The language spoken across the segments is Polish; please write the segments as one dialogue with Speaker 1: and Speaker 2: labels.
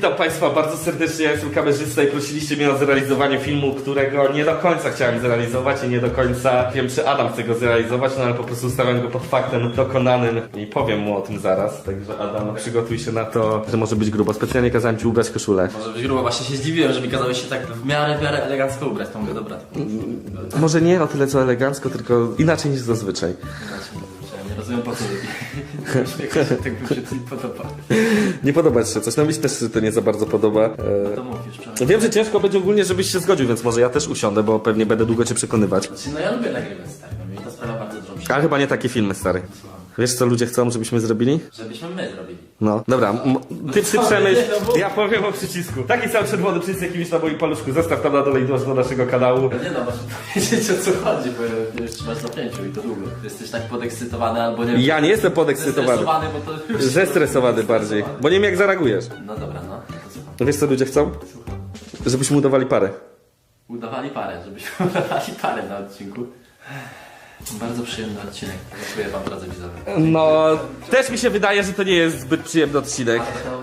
Speaker 1: Witam Państwa bardzo serdecznie, ja jestem kamerzysta i prosiliście mnie o zrealizowanie filmu, którego nie do końca chciałem zrealizować i nie do końca wiem, czy Adam chce go zrealizować, no ale po prostu stawiam go pod faktem dokonanym i powiem mu o tym zaraz. Także Adam, przygotuj się na to, że może być grubo. Specjalnie kazałem Ci ubrać koszulę.
Speaker 2: Może być grubo, właśnie się zdziwiłem, że mi kazałeś się tak w miarę, w miarę elegancko ubrać. To mówię, dobra.
Speaker 1: Może nie o tyle co elegancko, tylko inaczej niż zazwyczaj.
Speaker 2: Ja nie rozumiem po co Się, tak nie podoba.
Speaker 1: Nie podoba Ci się coś, no mi się też to nie za bardzo podoba. E,
Speaker 2: To mówisz.
Speaker 1: Wiem, że ciężko będzie ogólnie, żebyś się zgodził, więc może ja też usiądę, bo pewnie będę długo Cię przekonywać.
Speaker 2: Znaczy, no ja lubię nagrywać z tego, mi to sprawia bardzo dużo przyjemności.
Speaker 1: A chyba nie takie filmy, stary. Wiesz, co ludzie chcą, żebyśmy zrobili?
Speaker 2: Żebyśmy my zrobili.
Speaker 1: No, dobra, m- ty, ty przemyśl, ja powiem o przycisku. Taki sam czerwony przycisk jakimś na moim paluszku. Zostaw tam na dole i dąż do naszego kanału.
Speaker 2: No nie no, masz powiedzieć o co chodzi, bo już trzymasz napięciu i to długo. Jesteś tak podekscytowany albo nie wiem.
Speaker 1: Ja nie jestem podekscytowany.
Speaker 2: Zestresowany, bo to już...
Speaker 1: Zestresowany bardziej, bo nie wiem jak zareagujesz.
Speaker 2: No dobra, no. To słucham.
Speaker 1: Wiesz, co ludzie chcą? Żebyśmy udawali parę.
Speaker 2: Udawali parę, żebyśmy udawali parę na odcinku. Bardzo przyjemny odcinek. Dziękuję wam drodzy widzowie.
Speaker 1: No, też mi się wydaje, że to nie jest zbyt przyjemny odcinek.
Speaker 2: Ale to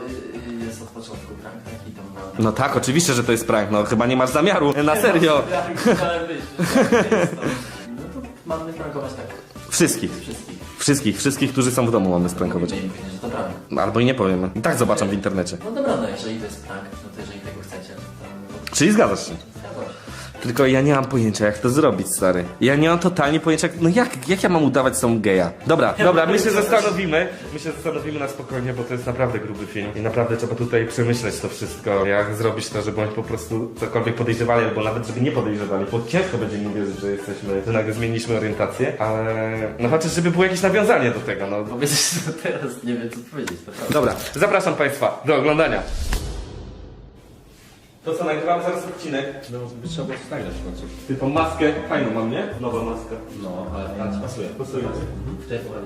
Speaker 2: y, jest od początku prank taki to ma...
Speaker 1: No tak, oczywiście, że to jest prank, no chyba nie masz zamiaru, na serio.
Speaker 2: Ja chciałem być, że tak jest to. No to mamy prankować tak
Speaker 1: Wszystkich,
Speaker 2: wszystkich.
Speaker 1: wszystkich, wszystkich, którzy są w domu mamy sprankować.
Speaker 2: Nie powiedzieć, że to prank.
Speaker 1: Albo i nie powiemy. I tak zobaczą w internecie.
Speaker 2: No dobra, no jeżeli to jest prank, no to jeżeli tego chcecie, to
Speaker 1: Czyli zgadzasz się? Tylko ja nie mam pojęcia, jak to zrobić, stary. Ja nie mam totalnie pojęcia, jak- no jak, jak ja mam udawać są geja? Dobra, dobra, my się zastanowimy. My się zastanowimy na spokojnie, bo to jest naprawdę gruby film. I naprawdę trzeba tutaj przemyśleć to wszystko. Jak zrobić to, żeby oni po prostu cokolwiek podejrzewali, albo nawet żeby nie podejrzewali, bo ciężko będzie im wierzyć, że jesteśmy, że nagle zmieniliśmy orientację, ale no chociaż żeby było jakieś nawiązanie do tego, no.
Speaker 2: Powiedzieć to teraz, nie wiem co powiedzieć, to prawda.
Speaker 1: Dobra, zapraszam Państwa do oglądania. To co, nagrywam zaraz odcinek.
Speaker 3: No, by trzeba było nagrać w końcu.
Speaker 1: Ty tą maskę fajną mam, nie? Nowa maska.
Speaker 3: No, ale ci pasuje.
Speaker 1: Pasuje.
Speaker 3: Tutaj pokażę.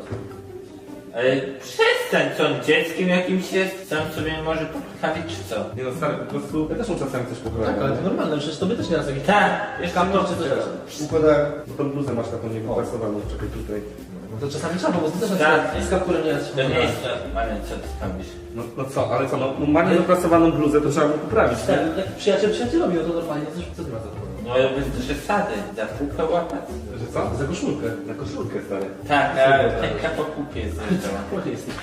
Speaker 4: Ale przestań, co on dzieckiem jakimś jest? Sam sobie może poprawić, czy co?
Speaker 1: Nie no stary, po prostu ja też mu czasami coś poprawiać.
Speaker 3: Tak, ale to normalne, przecież tobie też nieraz jakieś...
Speaker 4: Tak, jeszcze
Speaker 3: Kaptur czy coś.
Speaker 1: Układałem, bo tą bluzę masz taką niewyprasowaną, czekaj tutaj.
Speaker 3: No to czasami trzeba, bo ty też
Speaker 4: Tak.
Speaker 3: kapturem nieraz się
Speaker 4: To nie jest normalne, co ty tam mówisz.
Speaker 1: No, no co, ale co, no, no ma niewyprasowaną bluzę, to trzeba mu poprawić, nie?
Speaker 3: Tak, jak przyjaciel przyjacielowi, no to normalnie, no co, ty masz za problem?
Speaker 4: No ale bez przesady, za pupę łapać.
Speaker 1: Że co?
Speaker 3: Za koszulkę.
Speaker 1: Na koszulkę, stary.
Speaker 4: Tak, a ręka po pupie zjeżdżała.
Speaker 3: Jesteś,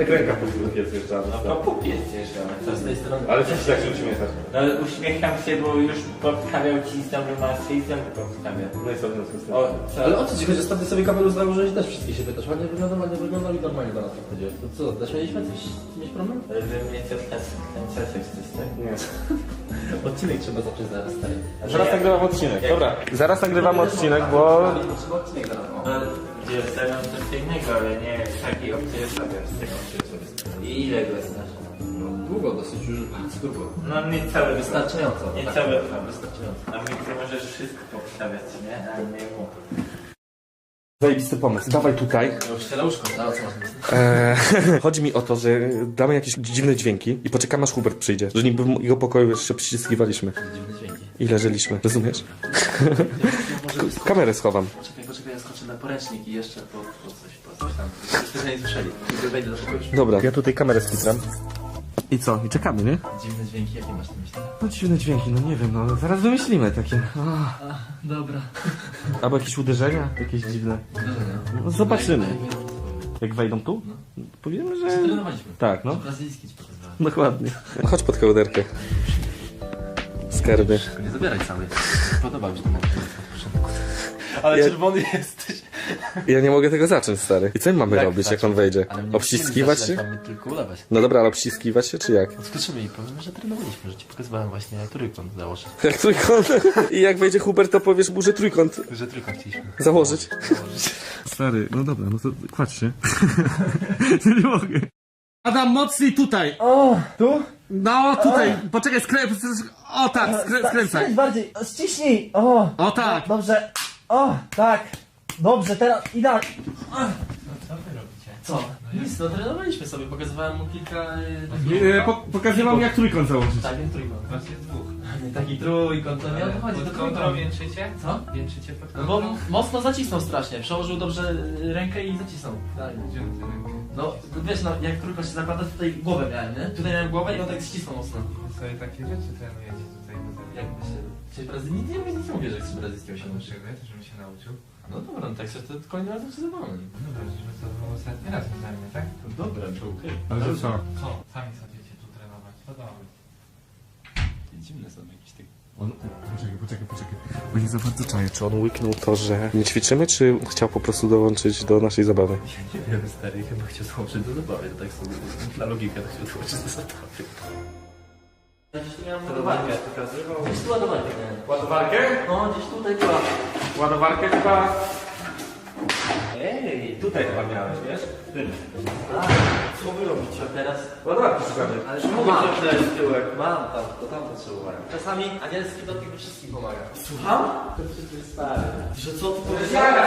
Speaker 1: Jak ręka po jest jeszcze,
Speaker 4: No po pupie zjeżdżała.
Speaker 3: To z tej strony.
Speaker 1: Ale co się tak się uśmiechasz?
Speaker 4: No uśmiecham się, bo już podstawiał ci znowu masę i znowu podstawiał.
Speaker 1: No i co w związku z tym?
Speaker 4: Co?
Speaker 3: Ale o co ci chodzi? Ostatnio sobie kamerę założyłeś, też wszystkie się pytasz. Ładnie wygląda, ładnie wygląda i normalnie do nas podchodziłeś. To co, też mieliśmy coś, mieć problem?
Speaker 4: Ale wy mnie co teraz kręcacie chcesz, tak?
Speaker 1: Nie.
Speaker 3: Odcinek trzeba zacząć zaraz, stary.
Speaker 1: Zaraz nagrywam odcinek, dobra. Zaraz nagrywam odcinek, bo...
Speaker 3: Trzeba odcinek zaraz. o.
Speaker 4: No, gdzie stawiam coś innego, ale nie takiej opcji nie stawiam z tego. I ile go znasz?
Speaker 3: No, długo, dosyć już bardzo długo.
Speaker 4: No niecałe
Speaker 3: Wystarczająco.
Speaker 4: Nie
Speaker 3: tak.
Speaker 4: całe.
Speaker 3: Wystarczająco.
Speaker 4: A mi ty możesz wszystko powstawiać, nie? A nie mu.
Speaker 1: Zajebisty pomysł, dawaj tutaj.
Speaker 3: No no?
Speaker 1: Eee, chodzi mi o to, że damy jakieś dziwne dźwięki i poczekamy aż Hubert przyjdzie. Że niby w jego pokoju jeszcze przyciskiwaliśmy.
Speaker 3: Dziwne dźwięki.
Speaker 1: I leżeliśmy, rozumiesz? Kamerę schowam.
Speaker 3: Poczekaj, poczekaj, ja skoczę na poręcznik i jeszcze po, po coś, po coś tam. Wszyscy nie słyszeli. Kiedy wejdę do pokoju.
Speaker 1: Dobra, ja tutaj kamerę skitram. I co? I czekamy, nie?
Speaker 3: Dziwne dźwięki, jakie masz na myśli?
Speaker 1: No dziwne dźwięki, no nie wiem, no zaraz wymyślimy takie. Ah.
Speaker 3: Dobra.
Speaker 1: Albo jakieś uderzenia, jakieś dziwne. No, zobaczymy. Jak wejdą tu? Powiemy, że... Tak, no.
Speaker 3: Brazylijski ci pokazywałem.
Speaker 1: Dokładnie. Chodź pod kołderkę. Skarby.
Speaker 3: Nie zabieraj całej. Podoba mi się ten
Speaker 2: Ale
Speaker 1: Ja-
Speaker 2: czerwony jesteś.
Speaker 1: Ja nie mogę tego zacząć, stary. I co my mamy
Speaker 3: Jak
Speaker 1: robić, jak
Speaker 3: zacząć?
Speaker 1: on wejdzie?
Speaker 3: Ale mnie
Speaker 1: Obściskiwać się?
Speaker 3: Mamy tylko ulewać.
Speaker 1: No dobra, ale obściskiwać się, czy jak?
Speaker 3: Skoczymy i powiemy, że trenowaliśmy, że ci pokazywałem właśnie trójkąt założyć.
Speaker 1: Jak trójkąt. I jak wejdzie Hubert, to powiesz mu, że trójkąt
Speaker 3: Że trójkąt chcieliśmy
Speaker 1: założyć.
Speaker 3: założyć.
Speaker 1: Stary, no dobra, no to kładź się. nie mogę. Adam, mocniej tutaj.
Speaker 5: O, tu?
Speaker 1: No, tutaj. Poczekaj, skrę... O tak, skrę... skręcaj.
Speaker 5: Skręć bardziej, o, ściśnij! O!
Speaker 1: O tak.
Speaker 5: Dobrze. O, tak. Dobrze, teraz idealnie.
Speaker 3: Co? Nic, no trenowaliśmy sobie, pokazywałem mu kilka... y,
Speaker 1: E, po, pokazuję wam, jak trójkąt założyć.
Speaker 3: Tak, ten trójkąt. Właśnie dwóch. Taki trójkąt, to nie odchodzi, to
Speaker 4: Pod kontrą
Speaker 3: trójkąt.
Speaker 4: wieńczycie?
Speaker 3: Co?
Speaker 4: Wieńczycie pod
Speaker 3: No bo mocno zacisnął strasznie, przełożył dobrze y, rękę i zacisnął. Tak. No, wiesz, no, jak tylko się zakłada, tutaj głowę miałem, nie? Tutaj miałem głowę i on tak ścisnął mocno.
Speaker 4: sobie takie rzeczy trenujecie tutaj na
Speaker 3: Jak się... Czyli Brazylii, nie, nie, nie mówię, że chcę brazylijskiego się nauczyć.
Speaker 4: Czego ja też bym się nauczył.
Speaker 3: No dobra, no tak się to kolejny razem się zawolę.
Speaker 4: No dobra, żeśmy to było ostatni raz wzajemnie, tak?
Speaker 3: Dobra, to okej.
Speaker 4: co? Co? Sami będziecie tu trenować. To dobrze.
Speaker 3: Dziwne są jakieś.
Speaker 1: On, poczekaj, poczekaj, poczekaj. Bo nie za bardzo czaję. Czy on łyknął to, że nie ćwiczymy, czy chciał po prostu dołączyć do naszej zabawy?
Speaker 3: Nie wiem, stary, chyba chciał dołączyć do zabawy, to tak sobie dla logika to chciał dołączyć do zabawy. Ja gdzieś miałem ładowarkę. Gdzieś tu ładowarkę miałem.
Speaker 1: Ładowarkę?
Speaker 3: No, gdzieś tutaj była.
Speaker 1: Ładowarkę chyba...
Speaker 3: Ej,
Speaker 1: Tutaj chyba miałeś, wiesz?
Speaker 3: a, co wy robicie teraz?
Speaker 1: Ładowarkę szukamy.
Speaker 3: Ale że mogę wziąć tyłek. Mam tam, to tam potrzebowałem. Czasami anielski dotyk wszystkim pomaga. Słucham? To jest stary. Że co ty powiedziałeś?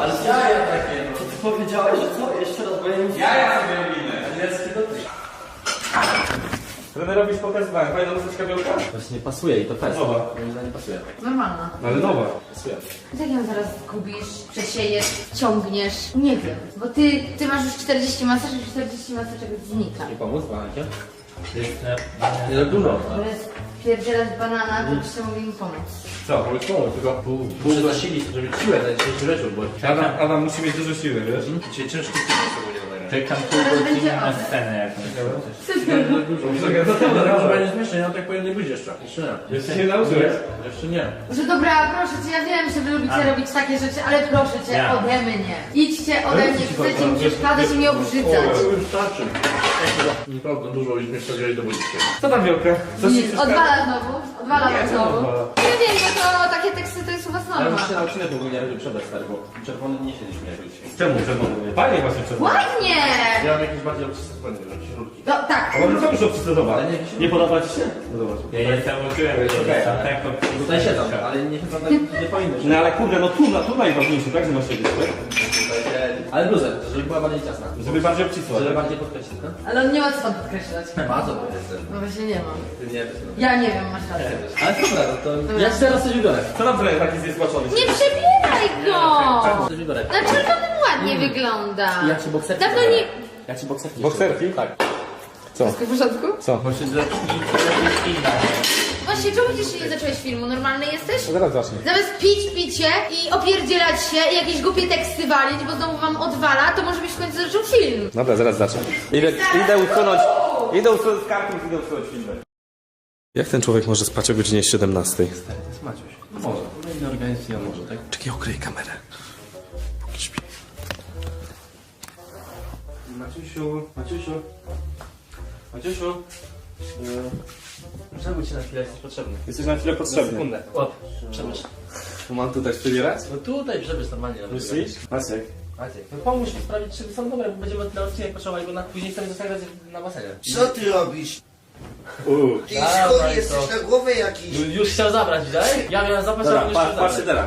Speaker 3: Ale jaja takie, no. Co ty powiedziałeś, że co? Jeszcze raz, bo ja nie
Speaker 1: Jaja sobie robimy.
Speaker 3: Anielski dotyk.
Speaker 1: Trenerowi pokazywałem. Fajna muzyczka białka?
Speaker 3: Właśnie pasuje i to fest.
Speaker 1: Nowa.
Speaker 3: Moim zdaniem pasuje.
Speaker 6: Normalna.
Speaker 1: No ale nowa.
Speaker 3: Pasuje.
Speaker 6: Jak ją zaraz gubisz, przesiejesz, wciągniesz? Nie wiem, bo ty, ty masz już 40 masaż i 40 maseczek znika.
Speaker 3: Nie pomóc, Barankiem? Nie za dużo.
Speaker 6: Ale pierdzielać banana, to byście mogli mi pomóc.
Speaker 1: Co?
Speaker 3: Pomóc, tylko pół, pół zasilić, żeby siłę na dzisiejszy wieczór, bo
Speaker 1: Adam, Adam musi mieć dużo siły, wiesz?
Speaker 3: dzisiaj ciężki tydzień sobie
Speaker 4: pół
Speaker 6: Teraz będzie
Speaker 4: na
Speaker 6: ostre.
Speaker 4: scenę jakąś.
Speaker 3: No może będzie śmieszne, ja tak po jednej budzie jeszcze. Jeszcze nie.
Speaker 1: Jeszcze się nauczyłeś?
Speaker 3: Jeszcze nie.
Speaker 6: Że dobra, proszę cię, ja wiem, że wy lubicie robić takie rzeczy, ale proszę cię,
Speaker 4: Ja.
Speaker 6: ode mnie. Idźcie ode mnie, chcecie mi przeszkadzać i mnie obrzydzać.
Speaker 3: To już starczy. Naprawdę dużo już mnie wsadziłeś do budziki.
Speaker 1: Co tam Wielka? Co ci?
Speaker 6: Odwala znowu, odwala znowu. Nie wiem, bo to takie teksty to jest u was
Speaker 3: Ja
Speaker 6: norma.
Speaker 3: już się na odcinek ogólnie robię przebrać stary, bo czerwony nie siedzi śmieje dzisiaj.
Speaker 1: Czemu czerwony? Fajnie właśnie czerwony.
Speaker 6: Ładnie!
Speaker 3: Ja mam jakieś bardziej obcisłe błędy, że śrubki.
Speaker 6: No tak.
Speaker 1: A może co już obcytować?
Speaker 3: Ale nie-
Speaker 1: Nie podoba ci się? No zobacz.
Speaker 4: Ja że jestem
Speaker 3: ale-
Speaker 4: tak
Speaker 3: Tutaj siedzą, ale nie siedzą tak, nie powinno się.
Speaker 1: No ale kurde, no tu, na, tu najważniejsze, tak? Że masz siedzieć, tak?
Speaker 3: Ale bluzę, żeby była bardziej ciasna.
Speaker 1: Żeby bardziej obcisła.
Speaker 3: Żeby
Speaker 1: tak?
Speaker 3: bardziej podkreślić, no?
Speaker 6: Ale on nie ma co tam podkreślać.
Speaker 3: Ma co to jest.
Speaker 6: No właśnie nie mam.
Speaker 3: Ty nie wiesz. no.
Speaker 6: Ja nie wiem, masz rację.
Speaker 3: Ale dobra, no to ja ci teraz coś wybiorę.
Speaker 1: Co tam trener taki zniesmaczony?
Speaker 6: Nie przebieraj go!
Speaker 3: Coś.
Speaker 6: Na czerwonym ładnie wygląda.
Speaker 3: Ja ci bokserki
Speaker 6: Dawno
Speaker 3: wybiorę.
Speaker 6: nie...
Speaker 3: Ja ci bokserki
Speaker 1: Bokserki?
Speaker 3: Tak.
Speaker 6: Wszystko w porządku?
Speaker 1: Co?
Speaker 6: Właśnie, czemu dzisiaj nie zacząłeś filmu? Normalny jesteś?
Speaker 1: Zaraz zacznę.
Speaker 6: Zamiast pić picie i opierdzielać się i jakieś głupie teksty walić, bo znowu wam odwala, to może byś w końcu zaczął film.
Speaker 1: Dobra, zaraz zacznę. Idę, idę usunąć, idę usunąć kartę, idę usunąć filmy. Jak ten człowiek może spać o godzinie 17?
Speaker 3: To jest Maciuś. No może. Inny organizm nie może, tak?
Speaker 1: Czekaj, okryj kamerę. Póki śpi.
Speaker 3: Maciusiu, Maciusiu. Maciusiu. Przebudź się na chwilę, jesteś potrzebny.
Speaker 1: Jesteś na chwilę
Speaker 3: Na
Speaker 1: potrzebny.
Speaker 3: sekundę. O, przemyśl.
Speaker 1: Mam tutaj przebierać?
Speaker 3: No tutaj przemyśl normalnie.
Speaker 1: Myślisz? Maciek.
Speaker 3: Maciek, no pomóż mi sprawdzić, czy są dobre, bo będziemy na odcinek potrzebować, bo na, później chcemy zagrać na basenie.
Speaker 7: Co ty robisz?
Speaker 1: Uuu.
Speaker 7: Ty
Speaker 3: Dawaj
Speaker 7: chory
Speaker 3: to.
Speaker 7: jesteś na głowę jakiś.
Speaker 3: Już, już chciał zabrać, widziałeś? Ja miałem a
Speaker 1: Dobra, patrz,
Speaker 3: chciał
Speaker 1: patrzcie teraz.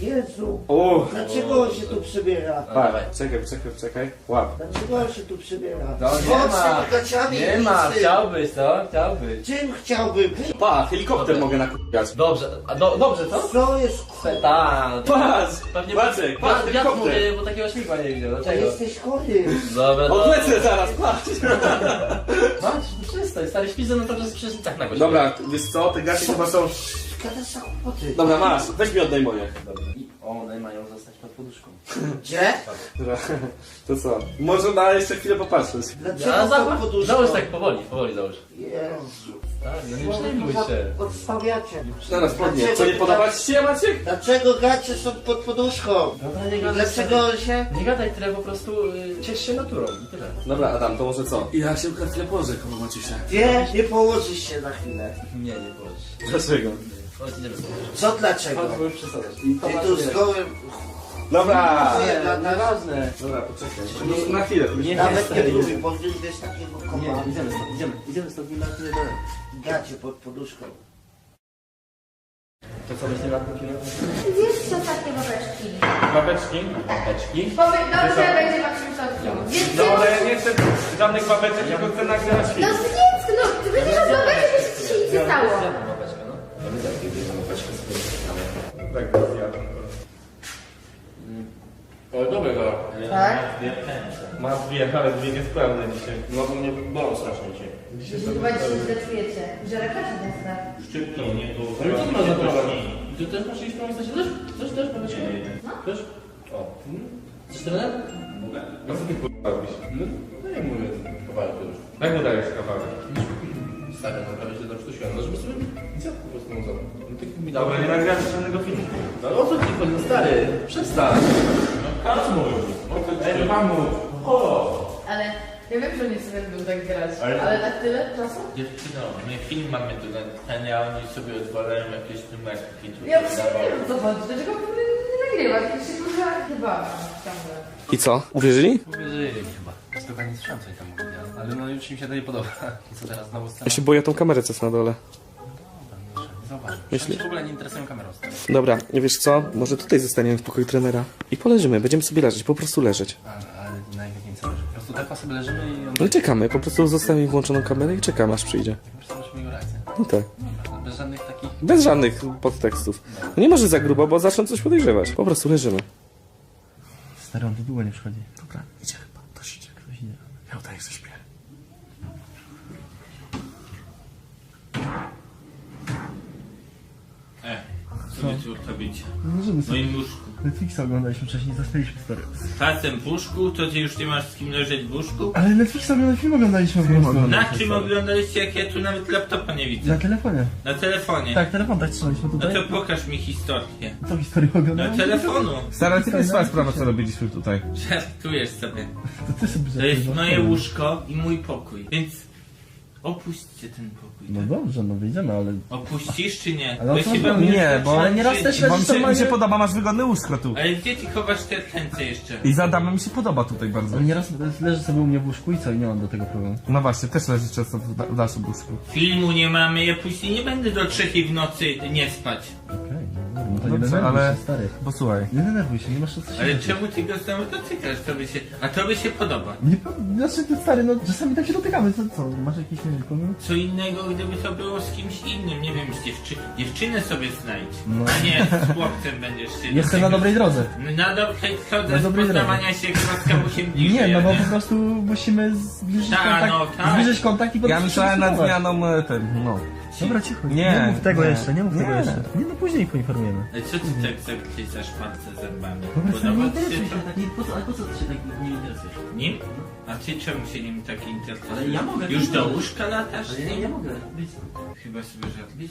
Speaker 7: Jezu,
Speaker 1: Uuu.
Speaker 7: dlaczego on się tu przybiera?
Speaker 3: No, dawaj.
Speaker 1: Czekaj, czekaj, czekaj. Łap.
Speaker 7: Dlaczego on się tu przybiera?
Speaker 3: No, nie
Speaker 7: Chodź
Speaker 3: ma.
Speaker 7: z tymi gaciami
Speaker 3: Nie ma,
Speaker 7: nic,
Speaker 3: chciałbyś, co? Chciałbyś.
Speaker 7: Czym chciałbym?
Speaker 1: Pa, helikopter mogę nakupać.
Speaker 3: Dobrze, a do, dobrze, co?
Speaker 7: Co jest
Speaker 3: Tak.
Speaker 1: Patrz!
Speaker 3: Pewnie
Speaker 1: Maciek, patrz,
Speaker 3: wiatr
Speaker 1: helikopter.
Speaker 3: mówię, bo takiego śmigła nie widział.
Speaker 7: To
Speaker 3: Dlaczego?
Speaker 7: jesteś chory.
Speaker 3: Dobra, dobra.
Speaker 1: Odlecę zaraz, patrz!
Speaker 3: Masz, stary śpi ze mną to przez przecież tak na gościu.
Speaker 1: Dobra, wiesz co, te gacie chyba są...
Speaker 7: Gadasz za kłopoty.
Speaker 1: Dobra, masz, weź mi oddaj moje.
Speaker 3: Dobra. I one mają zostać pod poduszką.
Speaker 7: Gdzie?
Speaker 1: Dobra, to co? Może na jeszcze chwilę popatrzeć.
Speaker 7: Dlaczego
Speaker 3: Ja
Speaker 7: pod
Speaker 3: załóż,
Speaker 7: poduszką?
Speaker 3: załóż tak powoli, powoli załóż.
Speaker 7: Jezu.
Speaker 3: Tak, no nie przejmuj się.
Speaker 7: Odstawiacie.
Speaker 1: Zaraz, spodnie. Co, nie podoba ci się, Maciek?
Speaker 7: Dlaczego gacie są pod poduszką?
Speaker 3: Dobra, nie gadaj.
Speaker 7: dlaczego się...
Speaker 3: Nie gadaj tyle, po prostu y, ciesz się naturą i tyle.
Speaker 1: Dobra, Adam, to może co? Ja się na chwilę położę koło Maciusia.
Speaker 7: Nie, nie położysz się na chwilę.
Speaker 3: Nie, nie powiesz.
Speaker 1: Dlaczego?
Speaker 3: Chodź, idziemy.
Speaker 7: Co dlaczego?
Speaker 3: Chodź, bo już przesadzasz.
Speaker 7: Ty tu z gołym...
Speaker 1: Dobra!
Speaker 7: Nie, na- na-
Speaker 3: Nieważne.
Speaker 1: Dobra, poczekaj. No, na chwilę.
Speaker 3: Nie,
Speaker 7: Nawet nie lubię, bo wyjdziesz takiego
Speaker 3: Nie,
Speaker 7: kopa.
Speaker 3: idziemy stąd, idziemy, idziemy stąd, na chwilę dalej.
Speaker 7: Gacie pod poduszką.
Speaker 3: To co na tym filmie?
Speaker 6: Wiesz co, takie babeczki.
Speaker 1: Babeczki?
Speaker 3: Babeczki?
Speaker 6: Powiedz, dobrze będzie waszym sodkiem. Wiesz
Speaker 1: No ale ja nie chcę żadnych babeczek, tylko chcę nagrywać
Speaker 6: No
Speaker 1: film.
Speaker 6: zjedz, no, ty będziesz miał babeczkę, żeby ci się nic nie stało.
Speaker 3: Tak. O, dobrego.
Speaker 6: Tak?
Speaker 1: Ma dwie, ale dwie niesprawne dzisiaj.
Speaker 3: No bo mnie bolą strasznie dzisiaj.
Speaker 1: Dzisiaj
Speaker 6: Chyba dzisiaj. Że rakacie mocno.
Speaker 4: Szczypnij, nie tu.
Speaker 3: Ale co ma za problem? Ty też masz iść w stronę Też? Też, też? Się? Też? O. Coś trener?
Speaker 4: Mogę.
Speaker 1: A co ty robisz?
Speaker 3: No, no ja mówię, kawałek już.
Speaker 1: Jak mu dajesz kawałek?
Speaker 3: Stary, no prawie się dosztusiłem. No żeby sobie widział po prostu mu zabrał. No tak mi
Speaker 1: Dobra, nie nagrałem żadnego filmu.
Speaker 3: No ale o co ci chodzi? No stary, przestań.
Speaker 4: O ci
Speaker 1: Ej, mamu!
Speaker 6: Ale ja wiem, że nie sobie lubią tak grać.
Speaker 4: Ale-
Speaker 6: Ale tak tyle czasu?
Speaker 4: Dziewczyno, my film mamy tu na scenie, a oni sobie odwalają jakieś numerki tu.
Speaker 6: Ja właśnie nie wiem, co chodzi. Dlaczego kurde nie nagrywać? Ja się kurwa chyba ciągle.
Speaker 1: I co? Uwierzyli?
Speaker 3: Uwierzyli chyba. Tylko nie słyszałem co oni tam mówili, ale no już mi się to nie podoba. I co teraz, znowu scena?
Speaker 1: Ja się boję tą kamerę, co jest na dole.
Speaker 3: Myślę. w ogóle nie interesują kamerą.
Speaker 1: Dobra, nie wiesz co? Może tutaj zostaniemy w pokoju trenera. I poleżymy, będziemy sobie leżeć, po prostu leżeć.
Speaker 3: Ale, ale na jakim celu? Po prostu tak sobie leżymy i on...
Speaker 1: No i czekamy, po prostu zostawimy włączoną kamerę i czekamy aż przyjdzie.
Speaker 3: Po prostu musimy jego reakcję.
Speaker 1: No tak.
Speaker 3: Bez żadnych takich...
Speaker 1: Bez żadnych podtekstów. No nie może za grubo, bo zaczną coś podejrzewać. Po prostu leżymy.
Speaker 3: Stary, on tu długo nie przychodzi. Dobra, idzie chyba. To idzie. Ktoś idzie. Ja udaję, że śpię.
Speaker 4: E, co tu robicie?
Speaker 3: Możemy
Speaker 4: No i w łóżku.
Speaker 3: Netflixa oglądaliśmy wcześniej, zaspaliśmy stary.
Speaker 4: Z facem w łóżku, to ty już nie masz z kim leżeć w łóżku?
Speaker 3: Ale Netflixa oglądali, film oglądaliśmy po prostu.
Speaker 4: Na czym oglądaliście, jak ja tu nawet laptopa nie widzę?
Speaker 3: Na telefonie.
Speaker 4: Na telefonie.
Speaker 3: Tak, telefon tak trzymaliśmy
Speaker 4: No
Speaker 3: tutaj.
Speaker 4: to pokaż mi historię.
Speaker 3: To historię
Speaker 4: Na
Speaker 3: oglądałem.
Speaker 4: telefonu.
Speaker 1: Stara, to jest twoja sprawa, co robiliśmy tutaj.
Speaker 4: Żartujesz sobie.
Speaker 3: To ty sobie
Speaker 4: To jest
Speaker 3: żartujesz,
Speaker 4: moje
Speaker 3: no.
Speaker 4: łóżko i mój pokój, więc opuśćcie ten pokój.
Speaker 3: No
Speaker 4: tak?
Speaker 3: dobrze, no wyjdziemy, ale...
Speaker 4: Opuścisz czy nie?
Speaker 3: Ale o
Speaker 4: Bo
Speaker 3: co
Speaker 4: się
Speaker 3: chodzi?
Speaker 4: bawię
Speaker 1: Nie, bo-
Speaker 3: Ale nieraz też leżysz
Speaker 1: Wam się, mi się podoba, masz wygodne łóżko tu.
Speaker 4: Ale gdzie ty chowasz te ręce jeszcze?
Speaker 1: I za Adamem mi się podoba tutaj bardzo.
Speaker 3: Ale nieraz leży sobie u mnie w łóżku i co? I nie mam do tego problemu.
Speaker 1: No właśnie, też leży często w, w naszym łóżku.
Speaker 4: Filmu nie mamy, ja później nie będę do trzeciej w nocy nie spać.
Speaker 3: Okej, no, no to nie
Speaker 1: Dobrze,
Speaker 3: denerwuj
Speaker 1: ale...
Speaker 3: się, stary.
Speaker 1: Bo słuchaj.
Speaker 3: Nie denerwuj się, nie masz co się
Speaker 4: Ale czemu ty go znowu dotykasz? To by się... A to by się podoba.
Speaker 3: Nie, po- znaczy ty stary, no czasami tak się dotykamy, co, co? Masz jakiś, nie?
Speaker 4: Co innego, gdyby to było z kimś innym, nie wiem, z dziewczy... dziewczynę sobie znajdź.
Speaker 3: No.
Speaker 4: A nie z chłopcem będziesz się
Speaker 3: Jestem na dobrej drodze.
Speaker 4: Na dobrej drodze
Speaker 3: Na
Speaker 4: z
Speaker 3: dobrej drodze.
Speaker 4: poznawania się klatka mu się bliżej.
Speaker 3: Nie, no bo po prostu musimy zbliżyć
Speaker 4: Tak,
Speaker 3: kontakt,
Speaker 4: no, tak.
Speaker 3: zbliżyć kontakt i potem
Speaker 1: Ja myślałem nad zmianą e, ten, no.
Speaker 3: Dobra, cicho.
Speaker 1: Nie,
Speaker 3: Nie, mów tego
Speaker 1: nie,
Speaker 3: jeszcze, nie mów tego
Speaker 1: nie.
Speaker 3: jeszcze. Nie, no później poinformujemy.
Speaker 4: Ale co ty tak zakrycasz palce zębami?
Speaker 3: Dobra, stary, nie interesuj się tak, nie, po co, ale po co ty się tak nie interesujesz?
Speaker 4: Nim? A ty czemu się nim tak interesujesz?
Speaker 3: Ale ja mogę,
Speaker 4: Już do łóżka latasz?
Speaker 3: Ale ja, ja mogę, wyjdź stąd,
Speaker 4: Chyba sobie żartujesz.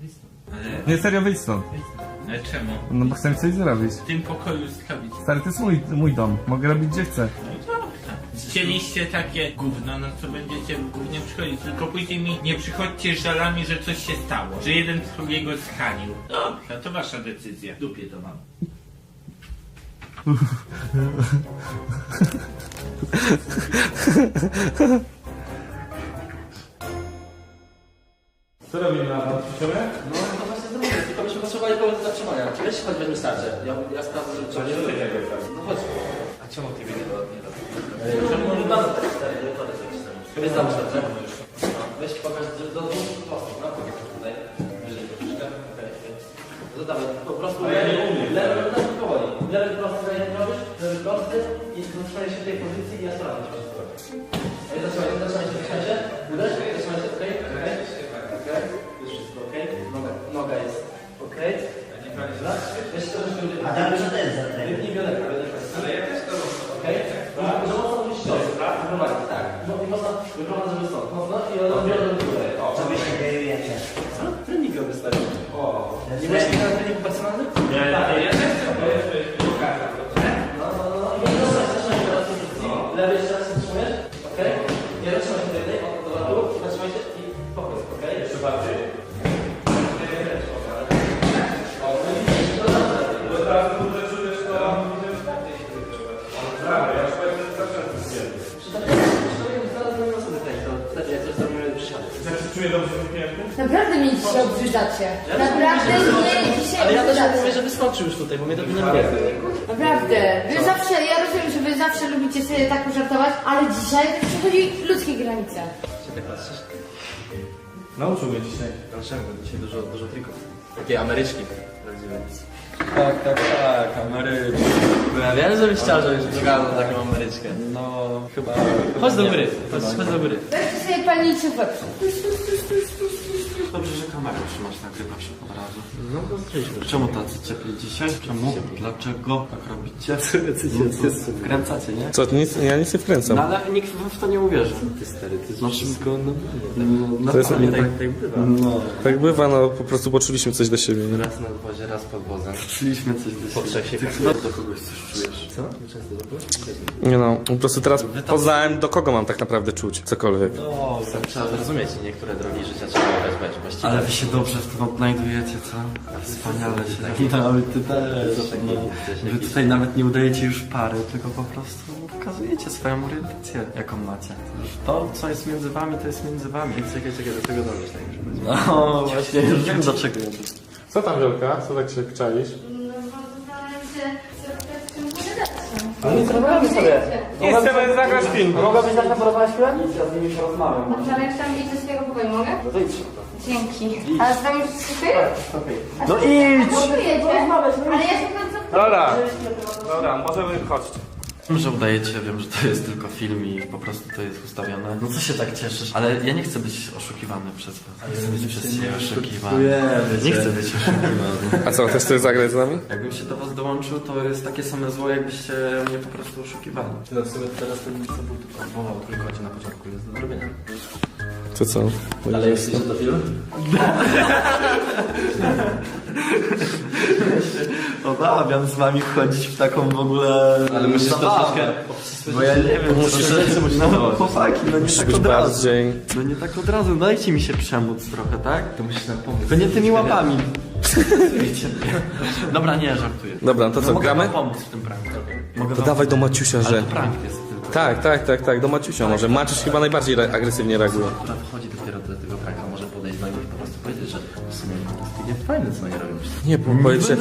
Speaker 3: wyjdź stąd,
Speaker 4: Ale,
Speaker 1: Nie, serio, wyjdź stąd.
Speaker 3: wyjdź stąd.
Speaker 4: ale czemu?
Speaker 1: No bo chcę coś zrobić.
Speaker 4: W tym pokoju zrobić.
Speaker 1: Stary, to jest mój, mój dom. Mogę robić gdzie chcę.
Speaker 4: Chcieliście takie gówno, no co będziecie w gównie przychodzić. Tylko później mi nie przychodźcie z żalami, że coś się stało. Że jeden drugiego schanił. Dobra, to wasza decyzja. Dupie to mam.
Speaker 1: Co robimy na podpisiowie?
Speaker 3: No to właśnie zrobię, tylko byśmy potrzebowali kogoś do zatrzymania. Weź chodź, weźmy starcie. Ja, ja sprawdzę, coś... No chodź.
Speaker 4: Czemu ty mnie nie nie
Speaker 3: Czemu nie mamy tak stary, nie podać jakiś tam. Weź tam. No, weź pokaż do dwóch prostych, no pokaż tutaj. Wyżej troszeczkę. No dawaj, po prostu lewy, lewy, lewy powoli. Lewy prosty, tak robisz, lewy prosty i zatrzymaj się w tej pozycji i ja sprawdzę Zatrzymaj się, zatrzymaj się, O. Nie
Speaker 6: Dzisiaj obrzydzacie. Naprawdę mnie dzisiaj
Speaker 3: Ale ja też mówię, że wystarczy już tutaj, bo mnie to denerwuje.
Speaker 6: Naprawdę. Wy zawsze, ja rozumiem, że wy zawsze lubicie sobie tak pożartować, ale dzisiaj przechodzi ludzkie granice.
Speaker 3: Się tak?
Speaker 1: Nauczył mnie dzisiaj.
Speaker 3: Dlaczego? Dzisiaj dużo, dużo trików. Takie Ameryczki.
Speaker 8: Tak, tak, tak, Ameryczka.
Speaker 3: Bo ja wiem, żebyś chciał, żebyś wyglądał taką Ameryczkę.
Speaker 8: No, chyba...
Speaker 3: Chodź do
Speaker 8: nie.
Speaker 3: góry, chodź, chodź do góry.
Speaker 6: Weźcie sobie palniczy w oczy.
Speaker 8: Dobrze, że kamerę trzymasz, nagrywasz od razu. No to Czemu tacy ciepli dzisiaj? Czemu? Dlaczego tak robicie? Wkręcacie, nie?
Speaker 1: Co, nic, ja nic nie wkręcam.
Speaker 8: No ale nikt w w to nie uwierzy. Ty stary, ty znaczy, wszystko, no, no,
Speaker 1: To jest- tak-
Speaker 8: tak, tak bywa. No,
Speaker 1: Tak bywa, no po prostu poczuliśmy coś do siebie. Nie?
Speaker 3: Raz nad wozie, raz pod wozem.
Speaker 8: szliśmy coś do
Speaker 3: Po trzech się
Speaker 8: do kogoś coś czujesz. Co?
Speaker 1: nie no, po prostu teraz poznałem do kogo mam tak naprawdę czuć, cokolwiek.
Speaker 8: O,
Speaker 3: Trzeba zrozumieć, niektóre drogi życia trzeba wezwać właściwie.
Speaker 8: ale wy się dobrze w tym odnajdujecie, co? Wspaniale się tak Nawet ty też. No. Wy tutaj nawet nie udajecie już pary, tylko po prostu pokazujecie swoją orientację, jaką macie. To, co jest między wami, to jest między wami.
Speaker 3: Czekaj, czekaj, do tego dążysz, tak już będzie.
Speaker 8: No właśnie, już wiem do czego ja
Speaker 1: Co tam Wielka? Co tak się czaisz?
Speaker 6: No bo zastanawiam się, co w tym pogadać.
Speaker 9: No nic, robiamy sobie.
Speaker 1: Nie chcemy zagrać film.
Speaker 9: Mogłabyś naprowadzić chwilę?
Speaker 8: Ja z nimi się rozmawiam.
Speaker 6: Dobrze, ale jak tam iść do swojego pokoju, mogę?
Speaker 8: No to idź.
Speaker 6: Dzięki. Ale tam już wszystko
Speaker 9: No idź!
Speaker 6: Ale ja się bardzo...
Speaker 1: Dobra, dobra, możemy chodzić.
Speaker 8: Wiem, że udajecie, wiem, że to jest tylko film i po prostu to jest ustawione. No co się tak cieszysz? Ale ja nie chcę być oszukiwany przez was. Nie chcę być przez ciebie oszukiwany. Nie chcę być oszukiwany.
Speaker 1: A co, też chcesz zagrać z nami?
Speaker 8: Jakbym się do was dołączył, to jest takie same zło, jakbyście mnie po prostu oszukiwali.
Speaker 3: No w sumie teraz ten co był tylko na początku jest do zrobienia.
Speaker 1: To co?
Speaker 3: Ale jeśli że to film?
Speaker 8: Obawiam z wami wchodzić w taką w ogóle
Speaker 3: Ale musisz
Speaker 8: zabawę.
Speaker 3: troszeczkę
Speaker 8: Bo ja nie wiem,
Speaker 3: Musisz
Speaker 8: co
Speaker 3: rzeczy musisz
Speaker 8: No chłopaki, no nie
Speaker 1: Musisz
Speaker 8: tak
Speaker 1: być
Speaker 8: od razu.
Speaker 1: bardziej...
Speaker 8: No nie tak od razu, dajcie mi się przemóc trochę, tak?
Speaker 3: To musisz nam pomóc.
Speaker 8: To nie tymi łapami. Dobra, nie, żartuję.
Speaker 1: Dobra, no to co,
Speaker 8: mogę
Speaker 1: gramy?
Speaker 8: pomóc w tym pranku. Mogę
Speaker 1: To dawaj do Maciusia,
Speaker 8: Ale
Speaker 1: że...
Speaker 8: to prank jest.
Speaker 1: Tak, tak, tak, tak, do Maciusia może. Maciuś chyba najbardziej re- agresywnie reaguje.
Speaker 3: Która wchodzi dopiero do tego pranka, może podejść do nich i po prostu powiedzieć, że w sumie to jest fajne, co oni robią.
Speaker 1: Nie, bo powiedz, że...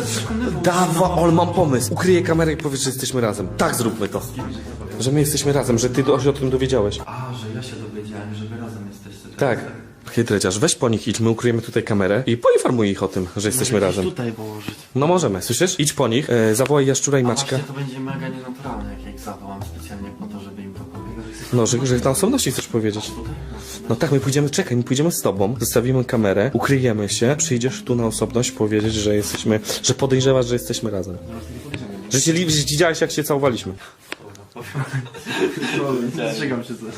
Speaker 1: Dawa, Ol, mam pomysł. Ukryję kamerę i powiedz, że jesteśmy razem. Tak zróbmy to. Że my jesteśmy razem, że ty do- się o tym dowiedziałeś.
Speaker 8: A, że ja się dowiedziałem, że wy razem jesteście.
Speaker 1: Tak. Chytreciarz, weź po nich idź, my ukryjemy tutaj kamerę i poinformuj ich o tym, że jesteśmy razem.
Speaker 8: tutaj położyć.
Speaker 1: No możemy, słyszysz? Idź po nich, e, zawołaj Jaszczura i
Speaker 8: A
Speaker 1: Maćka.
Speaker 8: właśnie to będzie mega nienaturalne, jak ja ich zawołam specjalnie
Speaker 1: No, że, że tam osobności chcesz powiedzieć. No tak, my pójdziemy, czekaj, my pójdziemy z tobą, zostawimy kamerę, ukryjemy się, przyjdziesz tu na osobność powiedzieć, że jesteśmy, że podejrzewasz, że jesteśmy razem. Że się widziałeś, jak się całowaliśmy.
Speaker 8: Strzegam się coś.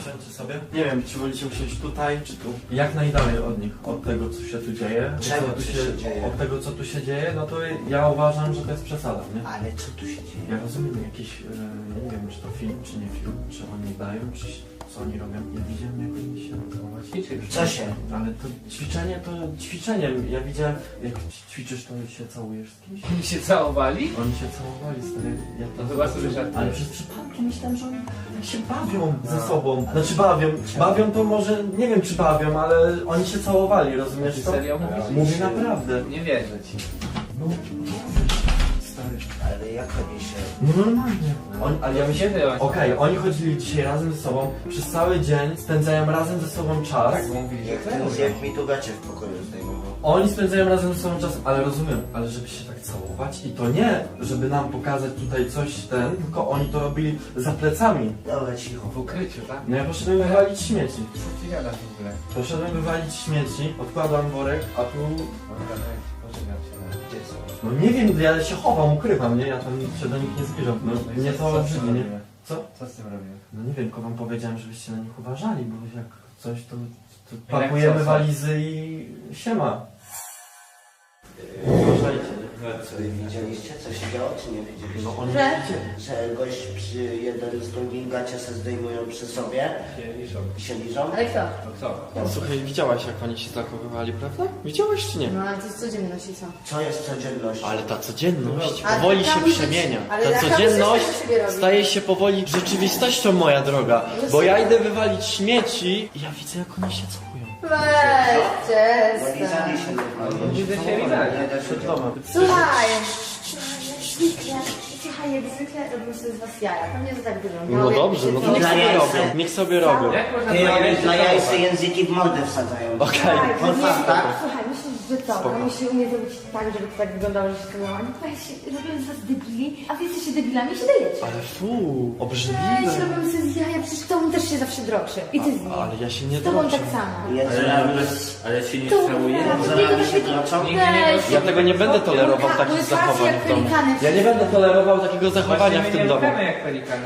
Speaker 8: Usiądźcie sobie. Nie wiem, czy wolicie usiąść tutaj, czy tu. Jak najdalej od nich, od tego, co się tu dzieje.
Speaker 7: Czego
Speaker 8: co tu
Speaker 7: się dzieje?
Speaker 8: Od tego, co tu się dzieje, no to ja uważam, że to jest przesada, nie?
Speaker 7: Ale co tu się dzieje?
Speaker 8: Ja rozumiem jakiś, e, nie wiem, czy to film, czy nie film, czy oni dają, czy co oni robią. Ja widziałem, jak oni się całować.
Speaker 7: Co się?
Speaker 8: Ale to ćwiczenie to ćwiczeniem. Ja widziałem, jak ćwiczysz, to się całujesz z kimś.
Speaker 5: Oni się całowali?
Speaker 8: Oni się całowali, stary. Ja
Speaker 5: No to bardzo żartujesz.
Speaker 8: ale przez przypadki myślałem, że oni się bawią ze sobą. Znaczy bawią. Bawią to może, nie wiem czy bawią, ale oni się całowali, rozumiesz to?
Speaker 5: Serio mówisz?
Speaker 8: Mówię naprawdę.
Speaker 5: Nie wierzę ci.
Speaker 8: No, stary.
Speaker 7: Ale jak oni się...
Speaker 8: No normalnie. On, ale ja myślę,
Speaker 5: Kiedy oni?
Speaker 8: okej, oni chodzili dzisiaj razem ze sobą, przez cały dzień spędzają razem ze sobą czas.
Speaker 5: Tak, bo mówili, że
Speaker 7: Jak,
Speaker 5: to
Speaker 7: jak mi tu gacie w pokoju zdejmował.
Speaker 8: Oni spędzają razem ze sobą czas, ale rozumiem, ale żeby się tak całować i to nie, żeby nam pokazać tutaj coś ten, tylko oni to robili za plecami.
Speaker 7: Dobra, cicho.
Speaker 5: w ukryciu, tak?
Speaker 8: No ja poszedłem wywalić śmieci.
Speaker 5: Co ty gadasz w ogóle?
Speaker 8: Poszedłem wywalić śmieci, odkładam worek, a tu... No nie wiem, ja się chowam, ukrywam, nie? Ja tam się do nich nie zbliżam. No, mnie to
Speaker 5: Co z tym
Speaker 8: brzydzi, nie? Co?
Speaker 5: Co z tym robimy?
Speaker 8: No nie wiem, tylko wam powiedziałem, żebyście na nich uważali, bo jak coś, to, to pakujemy walizy i siema. Uważajcie.
Speaker 7: Co wy widzieliście, co się działo, czy nie widzieliście?
Speaker 8: No oni
Speaker 6: Że?
Speaker 7: Że gość przy jeden z drugim gacie se zdejmują przy sobie
Speaker 5: Się liczą.
Speaker 7: i się liżą?
Speaker 6: Ale kto?
Speaker 5: No co?
Speaker 8: Słuchaj, widziałaś jak oni się zachowywali, prawda? Widziałaś czy nie?
Speaker 6: No ale to jest codzienność i co?
Speaker 7: Co jest codziennością?
Speaker 8: Ale ta codzienność
Speaker 6: Ale
Speaker 8: powoli się przemienia.
Speaker 6: ale
Speaker 8: Ta codzienność
Speaker 6: robi.
Speaker 8: staje się powoli rzeczywistością, moja droga. Bo ja idę wywalić śmieci i ja widzę jak oni się całują.
Speaker 6: Weź, przestań.
Speaker 5: Widzę się.
Speaker 7: Nie da się
Speaker 8: Przed domem.
Speaker 6: Słuchaj. Słuchaj, jak zwykle robią sobie z was jaja. Pewnie to tak wygląda.
Speaker 8: No dobrze, no to niech sobie robią. Niech sobie robią.
Speaker 7: Ty oni dla jajce języki w mordę wsadzają.
Speaker 8: Okej.
Speaker 6: Tak,
Speaker 7: Po
Speaker 6: pewnie-
Speaker 7: faktach?
Speaker 6: Słuchaj, myślisz, że co? No musi umie zrobić tak, żeby to tak wyglądało, że się to miało. No weź, robią z was debili, a wy jesteście debilami i się dajecie.
Speaker 8: Ale fu,
Speaker 6: Weź,
Speaker 8: obrzydliwe.
Speaker 6: robią sobie z jaja, przecież tobą też się zawsze droczy. I ty z nim.
Speaker 8: Ale ja się nie
Speaker 6: Z tobą
Speaker 8: droczę.
Speaker 6: tak samo.
Speaker 7: Jest
Speaker 4: Ale się nie
Speaker 6: To
Speaker 4: całuje.
Speaker 6: Weź.
Speaker 8: Ja tego nie będę tolerował takich zachowań w domu. Ja nie będę tolerował takiego zachowania w tym domu.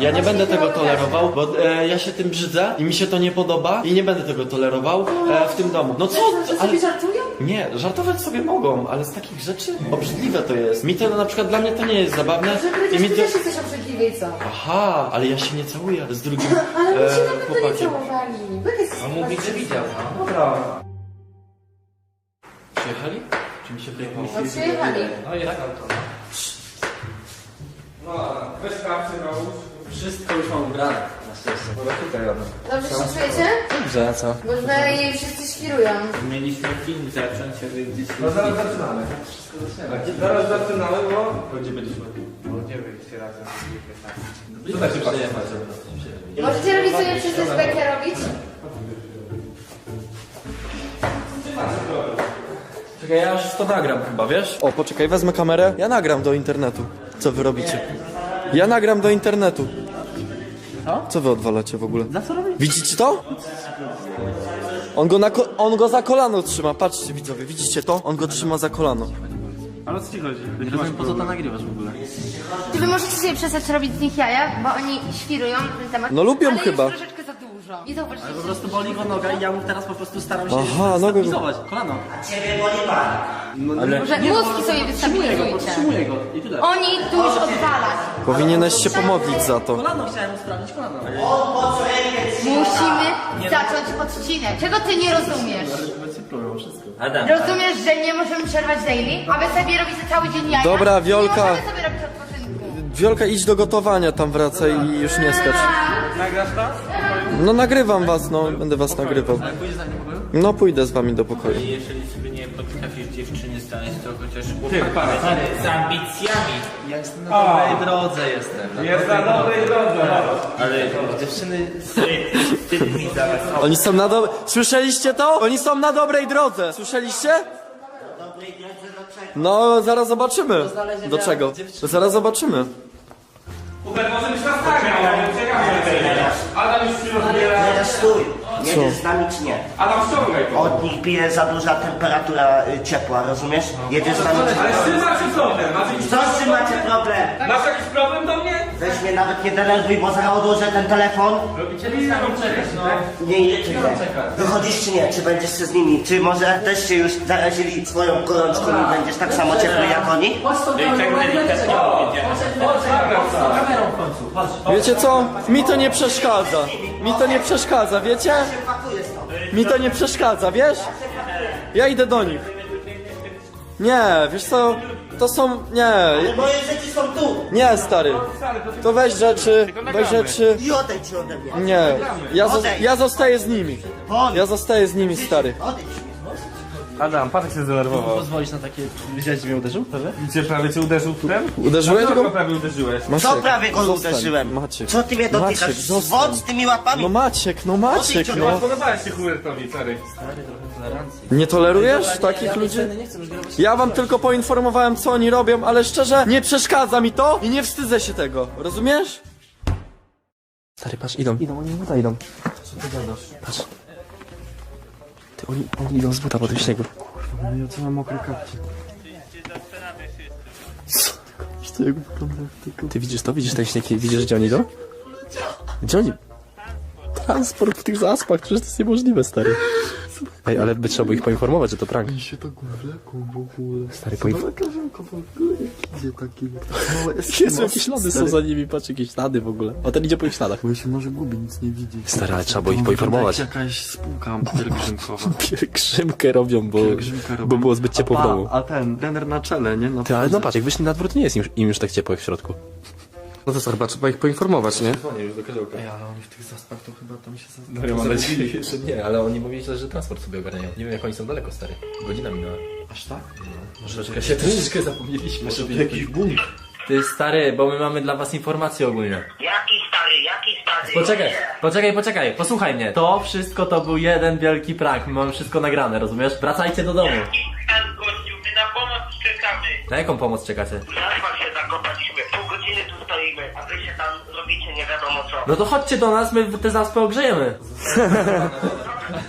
Speaker 8: Ja nie będę tego tolerował, bo e, ja się tym brzydzę i mi się to nie podoba i nie będę tego tolerował e, w tym domu. No co?
Speaker 6: Że
Speaker 8: Ale...
Speaker 6: sobie żartują?
Speaker 8: Nie, żartować sobie mogą, ale z takich rzeczy obrzydliwe to jest. Mi to na przykład dla mnie to nie jest zabawne
Speaker 6: Że
Speaker 8: i
Speaker 6: przecież
Speaker 8: mi
Speaker 6: ty
Speaker 8: to...
Speaker 6: też jesteś obrzydliwy i co?
Speaker 8: Aha, ale ja się nie całuję z drugim
Speaker 6: Ale my się
Speaker 8: e,
Speaker 6: na pewno nie
Speaker 8: chłopakiem.
Speaker 6: całowali. Wy jesteście
Speaker 4: On mówi, że widział.
Speaker 8: Przyjechali? Czy mi się wyjechało?
Speaker 6: No przyjechali.
Speaker 1: Weź kapcie,
Speaker 2: Wszystko już mam ubrane.
Speaker 6: Dobrze się czujecie?
Speaker 8: Dobrze, a co?
Speaker 6: Bo tutaj wszyscy świrują.
Speaker 4: Mieliśmy film zacząć, ale gdzieś...
Speaker 1: No zaraz zaczynamy. Zaraz zaczynamy, bo... Gdzie byliśmy?
Speaker 2: Tutaj się przyjechać.
Speaker 6: Możecie robić sobie przez SBK robić?
Speaker 8: Czekaj, ja już to nagram chyba, wiesz? O, poczekaj, wezmę kamerę. Ja nagram do internetu. Co wy robicie? Ja nagram do internetu. Co wy odwalacie w ogóle? Za co robicie? Widzicie to? On go, na ko- on go za kolano trzyma, patrzcie widzowie, widzicie to? On go trzyma za kolano.
Speaker 2: Nie rozumiem po co to nagrywasz w ogóle.
Speaker 6: Czy wy możecie sobie przestać robić z nich jaja, bo oni świrują na ten temat.
Speaker 8: No lubią
Speaker 6: ale
Speaker 8: chyba.
Speaker 6: troszeczkę dużo. Nie zauważyliście.
Speaker 2: Po prostu boli go noga i ja mu teraz po prostu staram się
Speaker 8: Aha, nogę go-
Speaker 2: stabilizować. Kolano.
Speaker 7: Ciebie boli pan.
Speaker 6: Może mózgi sobie
Speaker 2: Podtrzymuję go,
Speaker 6: wystabilizujcie.
Speaker 2: podtrzymuję go. I tyle.
Speaker 6: Oni tu już odwalać.
Speaker 8: Powinieneś się pomodlić za to.
Speaker 2: Kolano chciałem sprawdzić, kolano.
Speaker 6: Musimy zacząć odcinek. Czego ty nie rozumiesz?
Speaker 4: Adam,
Speaker 6: Rozumiesz, że nie możemy przerwać daily? A wy sobie robicie cały dzień jaja?
Speaker 8: Dobra, Wiolka.
Speaker 6: Nie możemy sobie robić odpoczynku.
Speaker 8: Wiolka, idź do gotowania, tam wracaj i już nie skacz.
Speaker 1: Nagrasz to?
Speaker 8: No nagrywam was, no, będę was nagrywał. No pójdę z wami do pokoju.
Speaker 4: jeżeli sobie nie potrafisz dziewczyny znaleźć, to chociaż chłopaka z ambicjami.
Speaker 2: Ja jestem na dobrej drodze jestem.
Speaker 1: Jest na dobrej drodze.
Speaker 4: Ale dziewczyny ty, ty mi zaraz
Speaker 8: Oni są na dobrej... Słyszeliście to? Oni są na dobrej drodze. Słyszeliście? No, zaraz zobaczymy. Do czego? Zaraz zobaczymy.
Speaker 1: Hubert, może byś nas nagrał, bo czekamy. Adam już się rozbiera.
Speaker 7: Teraz stój. Jedziesz z nami czy nie?
Speaker 1: Adam, ściągaj to.
Speaker 7: Od nich bije za duża temperatura y, ciepła, rozumiesz? Jedziesz z nami czy
Speaker 1: Ale
Speaker 7: nie?
Speaker 1: macie problem? Macie
Speaker 7: Co z czym macie problem?
Speaker 1: Masz jakiś problem do mnie?
Speaker 7: Weź mnie nawet nie denerwuj, bo zaraz odłożę ten telefon. Nie, nie, nie. Wychodzisz czy nie? Czy będziesz się z nimi? Czy może też się już zarazili swoją gorączką i będziesz tak samo ciepły jak oni?
Speaker 2: Chodź to
Speaker 4: I tak delikatnie powiedziałem.
Speaker 2: kamerą w końcu. Chodź.
Speaker 8: Wiecie co? Mi to nie przeszkadza. Mi to nie przeszkadza, wiecie? Mi to nie przeszkadza, wiesz? Ja idę do nich. Nie, wiesz co? To są... Nie,
Speaker 7: Moje rzeczy są tu.
Speaker 8: nie stary. To weź rzeczy, weź rzeczy.
Speaker 7: I odejdź się ode mnie.
Speaker 8: Nie, ja, zo- ja zostaję z nimi. Ja zostaję z nimi, stary.
Speaker 7: Odejdź.
Speaker 1: Adam, Patek się zdenerwował.
Speaker 2: Pozwolić na takie... Widziałeś, że mnie uderzył? Prawie?
Speaker 1: Gdzie prawie cię uderzył turem?
Speaker 8: Uderzyłeś
Speaker 1: Dlaczego
Speaker 8: go?
Speaker 1: prawie uderzyłeś?
Speaker 8: Maciek,
Speaker 7: prawie go
Speaker 8: zostań.
Speaker 7: uderzyłem?
Speaker 8: Maciek.
Speaker 7: Co ty mnie dotykasz?
Speaker 8: Maciek, zostań.
Speaker 7: Z tymi łapami.
Speaker 8: No Maciek, no Maciek,
Speaker 1: No,
Speaker 8: no.
Speaker 1: podobałeś się Hubertowi, sorry.
Speaker 8: Nie tolerujesz takich ludzi?
Speaker 2: Nie chcę.
Speaker 8: Ja wam tylko poinformowałem, co oni robią, ale szczerze, nie przeszkadza mi to i nie wstydzę się tego. Rozumiesz? Stary, patrz, idą. Idą, oni idą. Co ty gadasz? Patrz. Ty, oni, oni idą z buta po tym śniegu. Kurwa, no ja co mam mokre kapcie. Co? Jak wygląda tylko... Ty widzisz to? Widzisz ten śnieg? Widzisz, gdzie oni idą? Gdzie oni? Transport w tych zaspach, przecież to jest niemożliwe, stary. Ej, ale by trzeba było ich poinformować, że to prank.
Speaker 3: Oni się tak wleką w ogóle.
Speaker 8: Stary, poinformować.
Speaker 3: Karzynko w ogóle, idzie taki małe
Speaker 8: Jezu, jakieś ślady są za nimi, patrz, jakieś ślady w ogóle. A ten idzie po ich śladach.
Speaker 3: Bo się może gubi, nic nie widzi.
Speaker 8: Stary, ale trzeba było ich poinformować.
Speaker 3: jak jakaś spółka pielgrzymkowa.
Speaker 8: Pielgrzymkę robią, bo,
Speaker 3: Pielgrzymkę robią.
Speaker 8: bo było zbyt ciepło w
Speaker 3: a, pa-
Speaker 8: domu.
Speaker 3: A ten, dener na czele, nie? Na
Speaker 8: Ty, ale no patrz, jak wyszli na dwór, to nie jest im, im już tak ciepło jak w środku. No to co, chyba trzeba ich poinformować, nie?
Speaker 3: Ej, ale oni w tych zaspach to chyba tam się
Speaker 8: No ja mam nadzieję, że nie, ale oni mówili, że transport sobie ogarniają. Nie wiem jak oni są daleko, stary. Godzina minęła.
Speaker 3: Aż tak?
Speaker 8: Może troszeczkę się troszeczkę zapomnieliśmy, żeby jakiś bunt.
Speaker 2: Ty stary, bo my mamy dla was informacje ogólnie.
Speaker 7: Jaki stary, jaki stary?
Speaker 2: Poczekaj, poczekaj, poczekaj, posłuchaj mnie. To wszystko to był jeden wielki prank, my mamy wszystko nagrane, rozumiesz? Wracajcie do domu.
Speaker 10: Tam gościu, my na pomoc czekamy.
Speaker 2: Na jaką pomoc czekacie?
Speaker 7: Zaszła się zakopaliśmy, godziny tu stoimy, a wy się tam robicie nie wiadomo co.
Speaker 2: No to chodźcie do nas, my te zaspy ogrzejemy.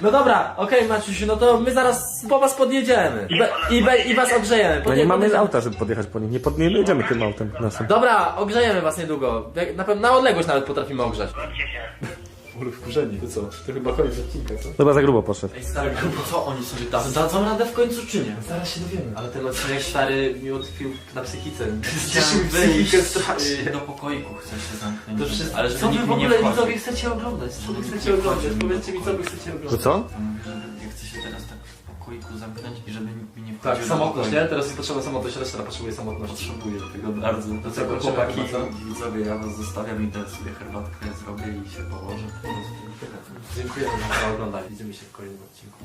Speaker 2: No dobra, okej Maciusiu, no to my zaraz po was podjedziemy. I, be, i, be, i was ogrzejemy.
Speaker 1: No nie
Speaker 2: Podje-
Speaker 1: mamy auta, żeby podjechać po nich. Nie, pod, nie jedziemy tym autem naszym.
Speaker 2: Dobra, ogrzejemy was niedługo. Jak- Na, pewno na odległość nawet potrafimy ogrzać.
Speaker 7: Się.
Speaker 3: Ale wkurzeni, to co? To chyba koniec odcinka, co?
Speaker 1: Chyba za grubo poszedł.
Speaker 2: Ej stary, grubo, co oni sobie dadzą? Dadzą radę w końcu czy nie? Zaraz się dowiemy. Ale ten odcinek stary mi utkwił na psychice.
Speaker 8: Chciałem wyjść do pokoiku, chcę się zamknąć.
Speaker 2: To wszystko.
Speaker 8: Ale
Speaker 2: co wy w ogóle widzowie chcecie oglądać? Co wy chcecie oglądać? Powiedzcie mi co wy chcecie oglądać.
Speaker 1: co?
Speaker 8: To że ja chcę się teraz tak pokoiku zamknąć i żeby nikt mi nie wchodził.
Speaker 2: Tak,
Speaker 8: do
Speaker 2: samotność,
Speaker 8: pokoju.
Speaker 2: nie? Teraz jest potrzebna samotność, reszta potrzebuje samotność.
Speaker 8: Potrzebuję tego bardzo. Do tego chłopaki,
Speaker 2: co?
Speaker 8: widzowie, ja was zostawiam i teraz sobie herbatkę zrobię i się położę.
Speaker 2: Dziękujemy za oglądanie. Widzimy się w kolejnym odcinku.